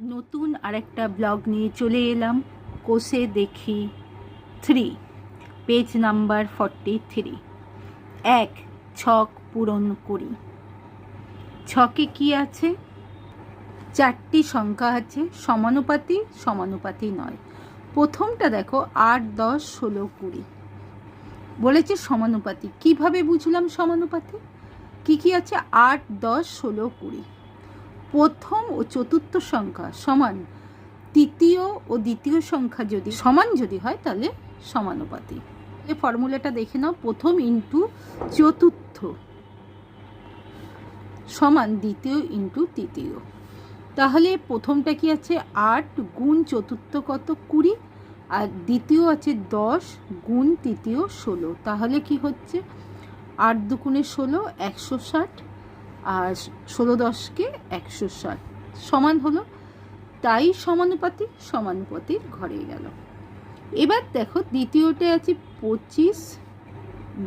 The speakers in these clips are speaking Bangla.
নতুন আরেকটা ব্লগ নিয়ে চলে এলাম। কোষে দেখি three page number forty three এক, ছক পূরণ করি। ছকে কি আছে? চারটি সংখ্যা আছে, সমানুপাতি সমানুপাতি নয়। প্রথমটা দেখো, আট, দশ, ষোলো, কুড়ি। বলেছে সমানুপাতি। কীভাবে বুঝলাম সমানুপাতি? কি কি আছে? আট, দশ, ষোলো, কুড়ি। প্রথম ও চতুর্থ সংখ্যা সমান, তৃতীয় ও দ্বিতীয় সংখ্যা যদি সমান যদি হয় তাহলে সমানুপাতি এ ফর্মুলাটা দেখে নাও, প্রথম ইন্টু চতুর্থ সমান দ্বিতীয় ইন্টু তৃতীয়। তাহলে প্রথমটা কি আছে? আট গুণ চতুর্থ কত? কুড়ি। আর দ্বিতীয় আছে দশ গুণ তৃতীয় ষোলো। তাহলে কি হচ্ছে? আট দুগুণে ষোলো, একশো ষাট। আর ষোলো দশকে একশো ষাট। সমান হলো, তাই সমানুপাতি সমানুপাতির ঘরে গেল। এবার দেখো দ্বিতীয়টা আছে পঁচিশ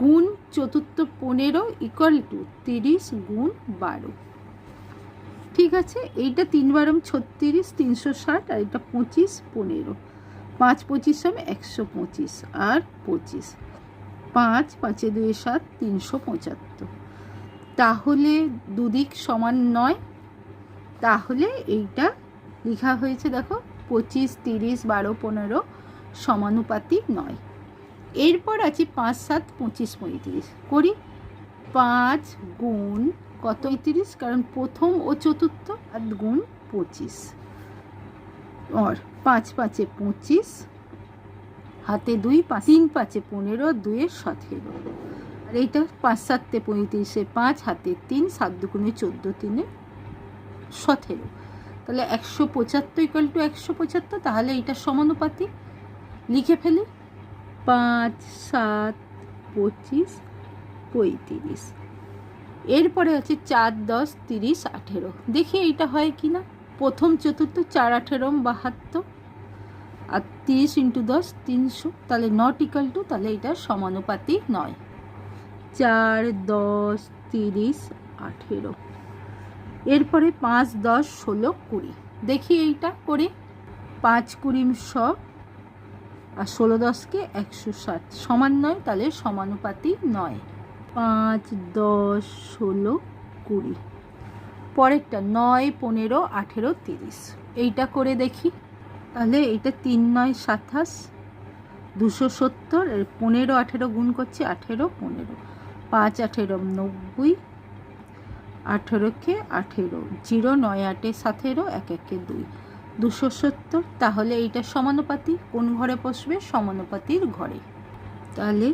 গুণ চতুর্থ পনেরো ইকুয়াল টু তিরিশ গুণ বারো। ঠিক আছে, এইটা তিন বারম ছত্রিশ, তিনশো ষাট আর এটা পঁচিশ পনেরো। পাঁচ পঁচিশ সম একশো পঁচিশ আর পঁচিশ। পাঁচ, পাঁচে দুই সাত, তিনশো পঁচাত্তর। তাহলে দুদিক সমান নয়। তাহলে এইটা লেখা হয়েছে দেখো, পঁচিশ, তিরিশ, বারো, পনেরো সমানুপাতিক নয়। এরপর আছে পাঁচ, সাত, পঁচিশ, পঁয়ত্রিশ। করি? পাঁচ গুণ কত? পঁয়ত্রিশ, কারণ প্রথম ও চতুর্থ আর গুণ পঁচিশ। আর পাঁচ পাঁচে পঁচিশ, হাতে দুই, পাঁচ, তিন পাঁচে পনেরো দুয়ে সতেরো। আর এইটা পাঁচ সাততে পঁয়ত্রিশে পাঁচ, হাতে তিন, সাত দুগুণে চোদ্দ তিনে সতেরো। তাহলে একশো পঁচাত্তর ইকাল টু একশো পঁচাত্তর, তাহলে এইটা সমানুপাতি লিখে ফেলি। পাঁচ, সাত, পঁচিশ, পঁয়ত্রিশ। এরপরে আছে চার, দশ, তিরিশ, আঠেরো। দেখি এইটা হয় কি না? প্রথম, চতুর্থ, চার, আঠেরো, বাহাত্তর। আর তিরিশ ইন্টু দশ, তিনশো। তাহলে নট ইকাল টু তাহলে এটা সমানুপাতি নয়। চার, দশ, তিরিশ, আঠেরো। এরপরে পাঁচ, দশ, ষোলো, কুড়ি। দেখি এইটা করে। পাঁচ কুড়ি শ আর ষোলো দশকে একশো ষাট। সমান নয়, তাহলে সমানুপাতি নয়। পাঁচ, দশ, ষোলো, কুড়ি। পরেরটা নয়, পনেরো, আঠেরো, তিরিশ। এইটা করে দেখি। তাহলে এইটা তিন নয়, সাতাশ। দুশো সত্তর পনেরো, আঠেরো গুণ করছে, আঠেরো, পনেরো। পাঁচ আঠেরো নব্বই আঠেরোকে আঠেরো, জিরো নয় আটে সতেরো, এক একে দুই। দুশো সত্তর, তাহলে এইটা সমানুপাতি কোন ঘরে বসবে? সমানুপাতির ঘরে। তাহলে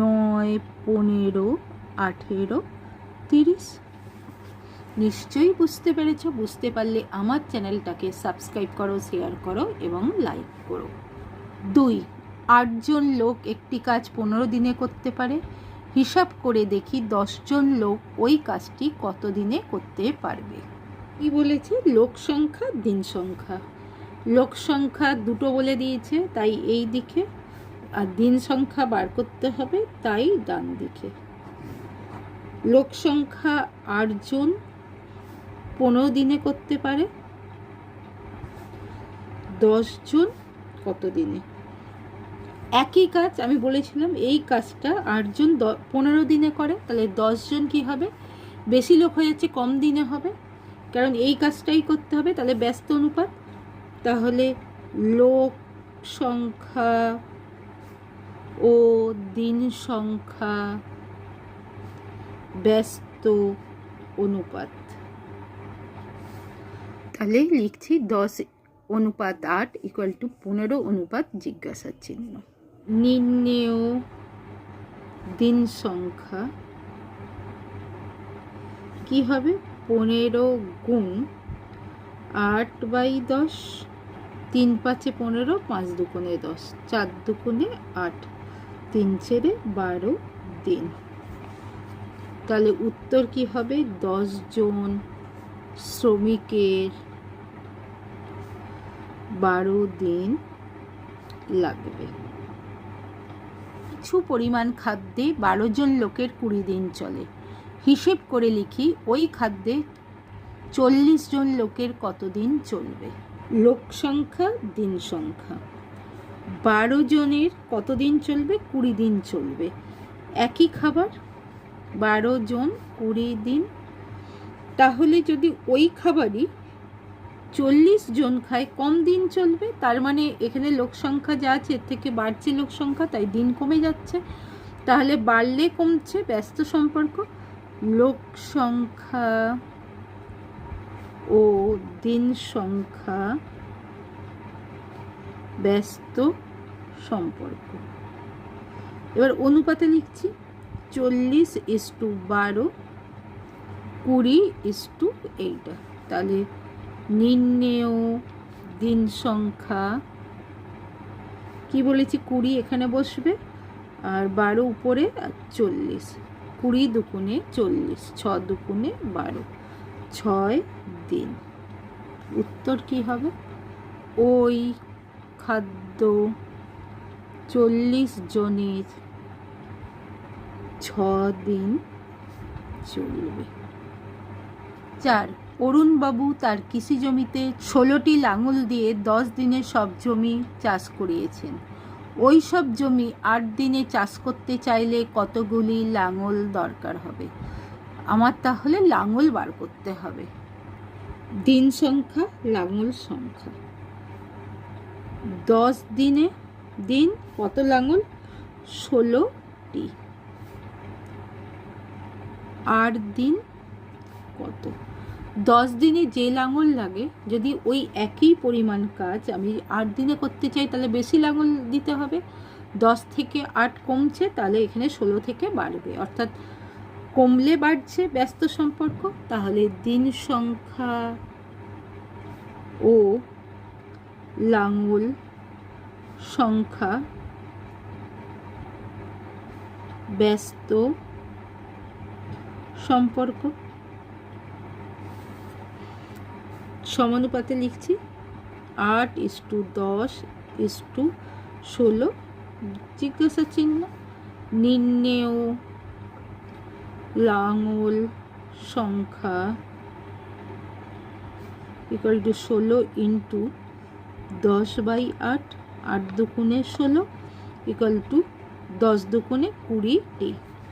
নয়, পনেরো, আঠেরো, তিরিশ। নিশ্চয়ই বুঝতে পেরেছ? বুঝতে পারলে আমার চ্যানেলটাকে সাবস্ক্রাইব করো, শেয়ার করো এবং লাইক করো। দুই, আটজন লোক একটি কাজ পনেরো দিনে করতে পারে। হিসাব করে দেখি দশজন লোক ওই কাজটি কত দিনে করতে পারবে। কি বলেছে? লোক সংখ্যা, দিন সংখ্যা। লোক সংখ্যা দুটো বলে দিয়েছে, তাই এই দিকে। আর দিন সংখ্যা বার করতে হবে, তাই ডান দিকে। লোক সংখ্যা আটজন পনেরো দিনে করতে পারে। দশজন কত দিনে? একই কাজ আমি বলেছিলাম, এই কাজটা আটজন দ, পনেরো দিনে করে, তাহলে দশজন কি হবে? বেশি লোক হয়ে যাচ্ছে, কম দিনে হবে। কারণ এই কাজটাই করতে হবে, তাহলে ব্যস্ত অনুপাত। তাহলে লোক সংখ্যা ও দিন সংখ্যা ব্যস্ত অনুপাত। তাহলে লিখছি দশ অনুপাত আট ইকুয়াল টু পনেরো অনুপাত জিজ্ঞাসার চিহ্ন। নির্ণেয় দিন সংখ্যা কি হবে? পনেরো গুণ আট বাই দশ, তিন পাঁচে পনেরো, পাঁচ দুগুণে দশ, চার দুগুণে আট, তিন ছেড়ে বারো দিন। তাহলে উত্তর কি হবে? জন শ্রমিকের বারো দিন লাগবে। কিছু পরিমাণ খাদ্যে বারো জন লোকের কুড়ি দিন চলে। হিসেব করে লিখি ওই খাদ্যে চল্লিশ জন লোকের কতদিন চলবে। লোক সংখ্যা, দিন সংখ্যা। বারো জনের কতদিন চলবে? কুড়ি দিন চলবে। একই খাবার? বারো জন কুড়ি দিন। তাহলে যদি ওই খাবারই চল্লিশ জন খায়, কম দিন চলবে, তার মানে এখানে লোক সংখ্যা যা আছে, এর থেকে বাড়ছে লোক সংখ্যা, তাই দিন কমে যাচ্ছে। তাহলে বাড়লে কমছে ব্যস্ত সম্পর্ক, লোক সংখ্যা ও দিন সংখ্যা ব্যস্ত সম্পর্ক। এবার অনুপাতে লিখছি, চল্লিশ ইস টু বারো, কুড়ি ইস টু এইটা। তাহলে নির্ণেয় দিন সংখ্যা, কি বলেছি, কুড়ি এখানে বসবে, আর বারো উপরে চল্লিশ। কুড়ি দুকুনে চল্লিশ, ছ দুকুনে বারো। ছয় দিন। উত্তর কি হবে? ওই খাদ্য চল্লিশ জনের ছ দিন চলবে। চার। অরুণবাবু তার কৃষি জমিতে ষোলোটি লাঙল দিয়ে দশ দিনে সব জমি চাষ করিয়েছেন। ওই সব জমি আট দিনে চাষ করতে চাইলে কতগুলি লাঙল দরকার হবে? আমার তাহলে লাঙল বার করতে হবে। দিন সংখ্যা, লাঙল সংখ্যা। দশ দিনে দিন কত লাঙল? ষোলোটি। আট দিন কত? দশ দিনে যে লাঙল লাগে, যদি ওই একই পরিমাণ কাজ আমি আট দিনে করতে চাই, তাহলে বেশি লাঙল দিতে হবে। দশ থেকে আট কমছে, তাহলে এখানে ষোলো থেকে বাড়বে। অর্থাৎ কমলে বাড়ছে ব্যস্ত সম্পর্ক, তাহলে দিন সংখ্যা ও লাঙল সংখ্যা ব্যস্ত সম্পর্ক। সমানুপাতে লিখছি। আট ইস টু দশ ইস টু ষোলো। জিজ্ঞাসা চিহ্ন, নির্ণেয়, লাঙল, সংখ্যা ইকুয়াল টু ষোলো ইন্টু দশ বাই আট আট দুকুণে ষোলো ইকুয়াল টু দশ দুকুণে কুড়িটি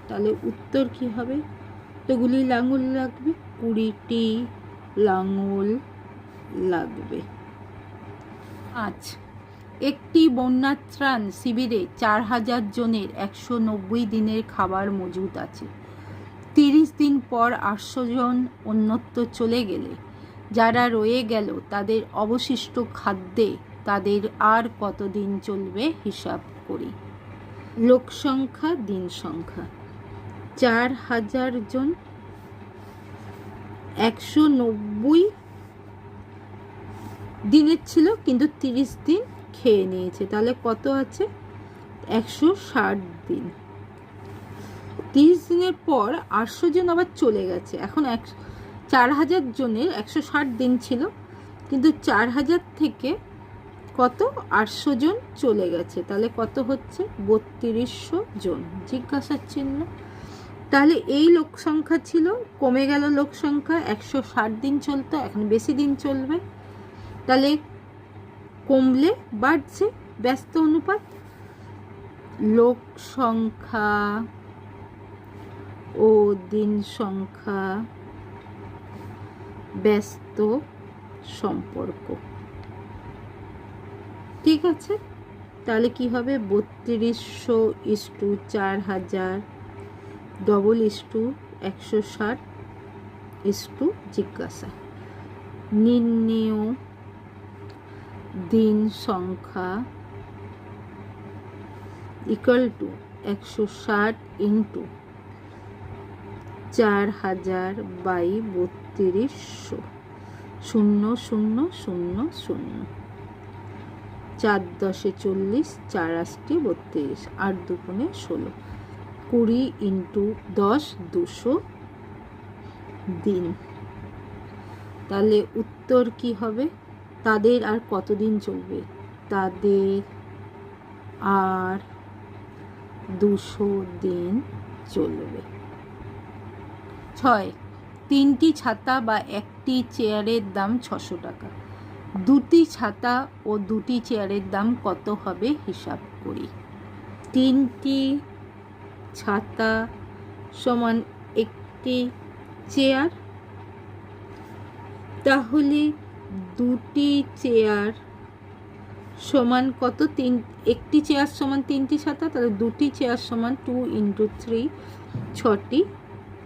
তাহলে উত্তর কি হবে? কতগুলি লাঙল লাগবে। কুড়িটি লাঙল। লাগবে। আজ একটি বন্যাত্রাণ শিবিরে চার হাজার জনের একশো নব্বই দিনের খাবার মজুদ আছে। তিরিশ দিন পর আটশো জন অন্যত্র চলে গেলে, যারা রয়ে গেল তাদের অবশিষ্ট খাদ্যে তাদের আর কতদিন চলবে হিসাব করি। লোক সংখ্যা, দিন সংখ্যা। চার হাজার জন একশো নব্বই দিনের ছিল, কিন্তু তিরিশ দিন খেয়ে নিয়েছে। তাহলে কত আছে? একশো ষাট দিন। তিরিশ দিনের পর আটশো জন আবার চলে গেছে। এখন এক, চার হাজার জনের একশো ষাট দিন ছিল, কিন্তু চার হাজার থেকে কত? আটশো জন চলে গেছে। তাহলে কত হচ্ছে? বত্রিশশো জন। জিজ্ঞাসার চিহ্ন। তাহলে এই লোক সংখ্যা ছিল, কমে গেল লোক সংখ্যা। একশো ষাট দিন চলতো, এখন বেশি দিন চলবে। তাহলে কমলে বাড়ছে ব্যস্ত অনুপাত। লোক সংখ্যা ও দিন সংখ্যা ব্যস্ত সম্পর্ক। ঠিক আছে? তাহলে কি হবে? বত্রিশশো ইস্টু চার হাজার, ডবল ইস টু একশো ষাট ইস টু জিজ্ঞাসা। নির্ণেয় দিন সংখ্যা ইকুয়াল টু একশো ষাট ইন্টু চার হাজার বাই বত্রিশশো। শূন্য শূন্য শূন্য শূন্য। চার দশে চল্লিশ, চার আশটি বত্রিশ, আট দুগুণে ষোলো। কুড়ি ইন্টু দশ, দুশো দিন। তাহলে উত্তর কি হবে? তাদের আর কতদিন চলবে? তাদের আর দুশো দিন চলবে। ছয়, তিনটি ছাতা বা একটি চেয়ারের দাম ছশো টাকা। দুটি ছাতা ও দুটি চেয়ারের দাম কত হবে হিসাব করি। তিনটি ছাতা সমান একটি চেয়ার। তাহলে দুটি চেয়ার সমান কত? তিন, একটি চেয়ার সমান তিনটি ছাতা, তাহলে দুটি চেয়ার সমান টু ইন্টু থ্রি ছটি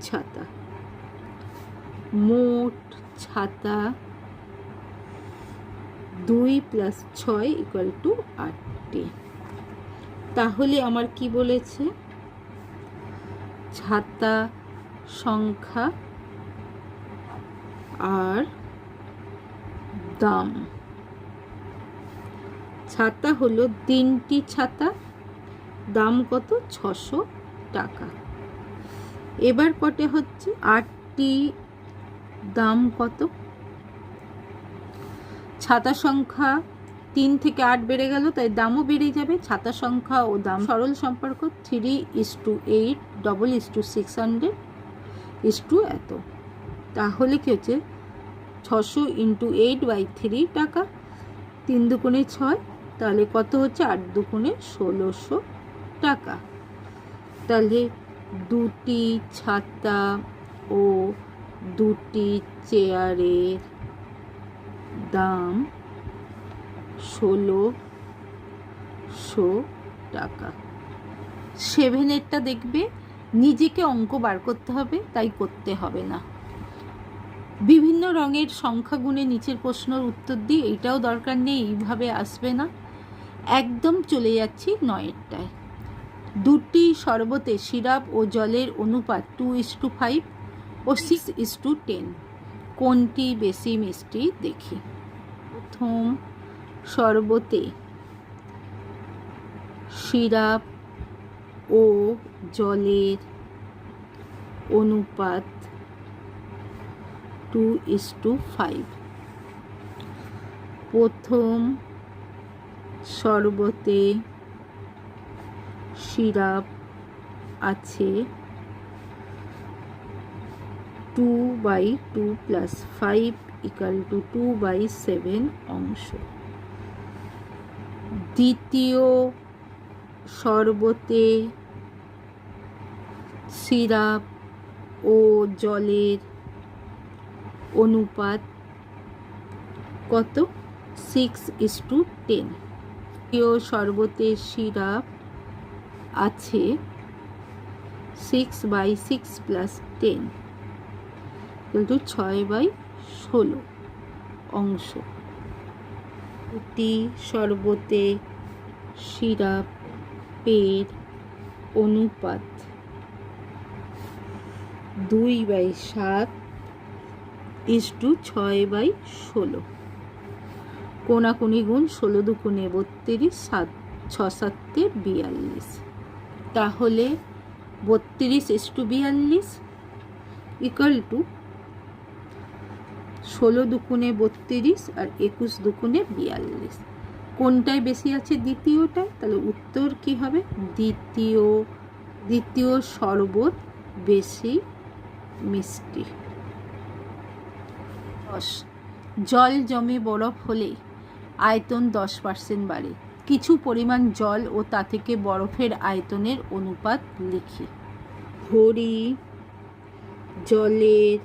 ছাতা। মোট ছাতা দুই প্লাস ছয় ইকুয়াল টু আটটি। তাহলে আমার কি বলেছে? ছাতা সংখ্যা আর দাম। ছাতা হলো তিনটি ছাতা, দাম কত? ছশো টাকা। এবার কটে হচ্ছে? আটটি, দাম কত? ছাতা সংখ্যা তিন থেকে আট বেড়ে গেল, তাই দামও বেড়ে যাবে। ছাতা সংখ্যা ও দাম। সরল সম্পর্ক three is to eight, double is to six hundred, is to এত। তাহলে কি হচ্ছে? ছশো ইন্টু এইট বাই থ্রি টাকা। তিন দুগুণে ছয়, তাহলে কত হচ্ছে? আট দুগুণে ষোলোশো টাকা। তাহলে দুটি ছাতা ও দুটি চেয়ারের দাম ষোলোশো টাকা। সেভেনেরটা দেখবে, নিজেকে অঙ্ক বার করতে হবে, তাই করতে হবে না। বিভিন্ন রঙের সংখ্যা গুণে নিচের প্রশ্নের উত্তর দিই এটাও দরকার নেই, এইভাবে আসবে না। একদম চলে যাচ্ছি নয়েরটায়। দুটি শরবতে সিরাপ ও জলের অনুপাত two is to two five six is to ten কোনটি বেশি মিষ্টি দেখি। প্রথম শরবতে সিরাপ ও জলের অনুপাত টু ইস টু ফাইভ। প্রথম শরবতে সিরাপ আছে two by two plus five equal to two by seven অংশ। দ্বিতীয় শরবতে সিরাপ ও জলের অনুপাত কত? সিক্স ইস টু টেন দ্বিতীয় শরবতের সিরাপ আছে six by six plus ten কিন্তু ছয় বাই ষোলো অংশ। প্রতি শরবতে সিরাপ পের অনুপাত। দুই বাই সাত ইস টু ছয় বাই ষোলো। কোনাকুনি গুণ ষোলো দুগুণে বত্রিশ সাত, ছ সাতে বিয়াল্লিশ। তাহলে বত্রিশ ইস টু বিয়াল্লিশ ইকাল টু ষোলো দুকুণে বত্রিশ আর একুশ দুকুণে বিয়াল্লিশ। কোনটায় বেশি আছে দ্বিতীয়টায়? তাহলে উত্তর কি হবে? দ্বিতীয় দ্বিতীয় শরবত বেশি মিষ্টি। দশ জল জমে বরফ হলে আয়তন দশ পার্সেন্ট বাড়ে। কিছু পরিমাণ জল ও তা থেকে বরফের আয়তনের অনুপাত লিখি। ঘড়ি, জলের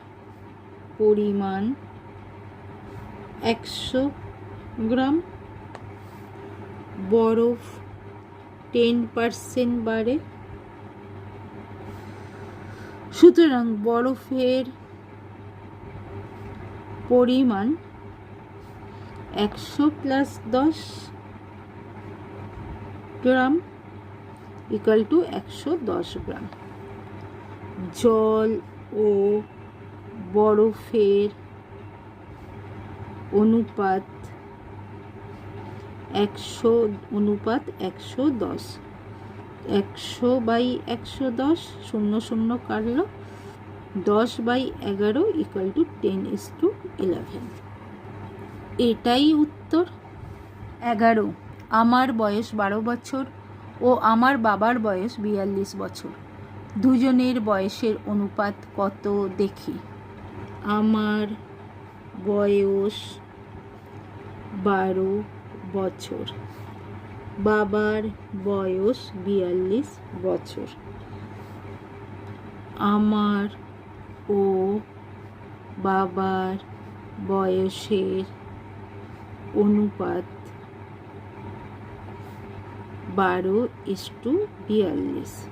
পরিমাণ একশো গ্রাম। বরফ টেন পার্সেন্ট বাড়ে। সুতরাং বরফের পরিমাণ একশো প্লাস দশ গ্রাম ইকাল টু একশো দশ গ্রাম। জল ও বরফের অনুপাত একশো অনুপাত একশো দশ। একশো বাই একশো দশ শূন্য শূন্য কাটল। দশ বাই এগারো equal to ten is to eleven এটাই উত্তর। এগারো, আমার বয়স বারো বছর ও আমার বাবার বয়স বিয়াল্লিশ বছর। দুজনের বয়সের অনুপাত কত দেখি? আমার বয়স বারো বছর। বাবার বয়স বিয়াল্লিশ বছর। আমার ও বাবার বয়সের অনুপাত বারো ইস্টু বিয়াল্লিশ।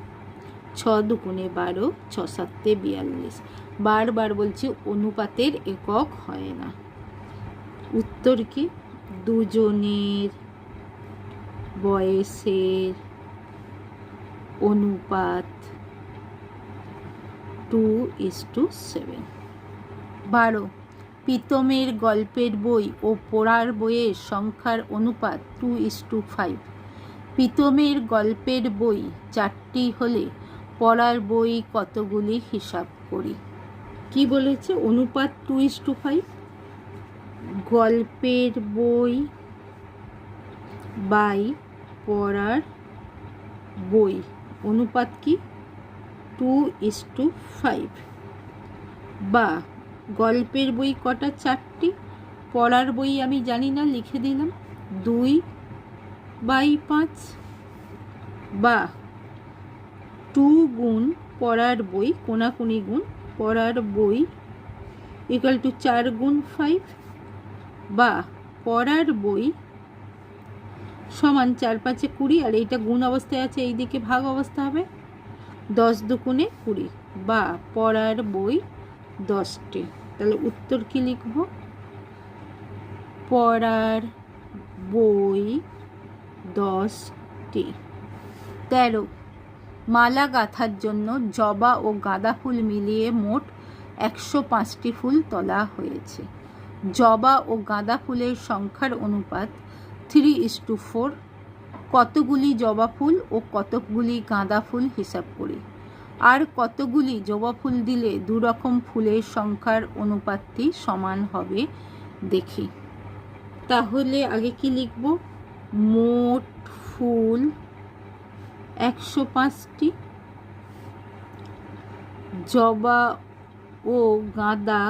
ছ দুগুণে বারো, ছ সাতে বিয়াল্লিশ। বারবার বলছি অনুপাতের একক হয় না। উত্তর কি? দুজনের বয়সের অনুপাত টু ইস টু সেভেন বারো, প্রীতমের গল্পের বই ও পড়ার বইয়ের সংখ্যার অনুপাত টু ইস টু ফাইভ প্রীতমের গল্পের বই চারটি হলে পড়ার বই কতগুলি হিসাব করি? কি বলেছে? অনুপাত টু ইস টু ফাইভ গল্পের বই বাই পড়ার বই, অনুপাত কি? Two is to five. বা, গল্পের বই কটা? চারটি। পড়ার বই আমি জানি না, লিখে দিলাম। দুই বাই পাঁচ। বা, টু গুণ পড়ার বই, কোনাকুনি গুণ পড়ার বই ইকাল টু চার গুণ ফাইভ বা, পড়ার বই সমান চার পাঁচে কুড়ি, আর এইটা গুণ অবস্থায় আছে এই দিকে ভাগ অবস্থা হবে। দশ দুগুণে কুড়ি বা পড়ার বই দশটি। তাহলে উত্তর কি লিখব? পড়ার বই দশটি। তেরো। মালা গাঁথার জন্য জবা ও গাঁদা ফুল মিলিয়ে মোট একশো পাঁচটি ফুল তোলা হয়েছে। জবা ও গাঁদা ফুলের সংখ্যার অনুপাত থ্রি ইস টু ফোর কতগুলি জবা ফুল ও কতগুলি গাঁদা ফুল হিসাব করি। আর কতগুলি জবা ফুল দিলে দু রকম ফুলের সংখ্যার অনুপাতটি সমান হবে দেখি। তাহলে আগে কি লিখব? মোট ফুল একশো পাঁচটি। জবা ও গাঁদা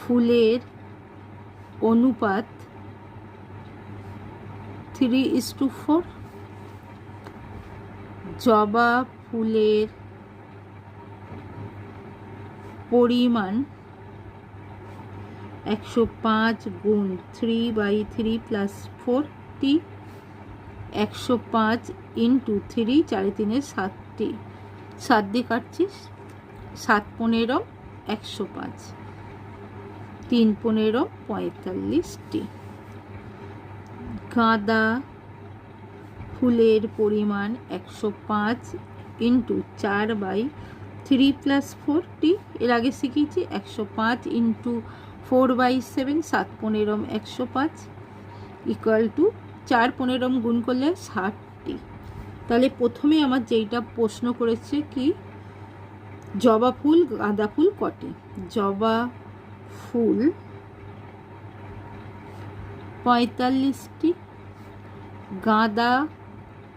ফুলের অনুপাত থ্রি ইস টু ফোর। জবা ফুলের পরিমাণ একশো পাঁচ গুণ three by three plus forty, একশো পাঁচ ইন্টু থ্রি চারে তিনে সাতটি। সাত দিয়ে কাটছিস? সাত পনেরো, একশো পাঁচ। তিন পনেরো, পঁয়তাল্লিশটি। গাঁদা ফুলের পরিমাণ একশো পাঁচ ইন্টু চার বাই থ্রি প্লাস ফোরটি এর আগে শিখিয়েছি একশো পাঁচ ইন্টু ফোর বাই সেভেন, সাত পনেরম একশো পাঁচ ইকুয়াল টু চার পনেরম গুণ করলে ষাটটি তাহলে প্রথমে আমার যেইটা প্রশ্ন করেছে কি, জবা ফুল, গাঁদা ফুল কটে? জবা ফুল পঁয়তাল্লিশটি গাঁদা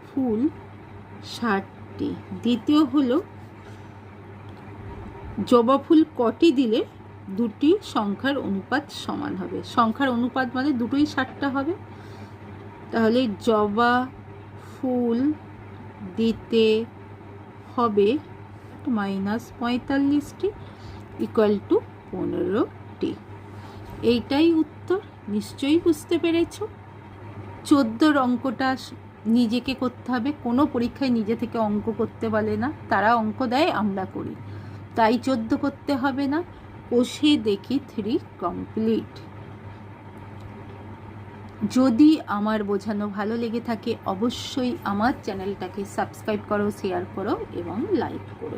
ফুল, ষাটটি। দ্বিতীয় হলো, জবা ফুল কটি দিলে দুটি সংখ্যার অনুপাত সমান হবে? সংখ্যার অনুপাত মানে দুটোই ষাটটা হবে। তাহলে জবা ফুল দিতে হবে মাইনাস পঁয়তাল্লিশটি ইকুয়াল টু পনেরোটি। এইটাই উত্তর। নিশ্চয়ই বুঝতে পেরেছ। চোদ্দোর অঙ্কটা নিজেকে করতে হবে। কোনো পরীক্ষায় নিজে থেকে অঙ্ক করতে বলে না। তারা অঙ্ক দেয়, আমরা করি। তাই চোদ্দ করতে হবে না। কষে দেখি থ্রি কমপ্লিট যদি আমার বোঝানো ভালো লেগে থাকে, অবশ্যই আমার চ্যানেলটাকে সাবস্ক্রাইব করো শেয়ার করো এবং লাইক করো।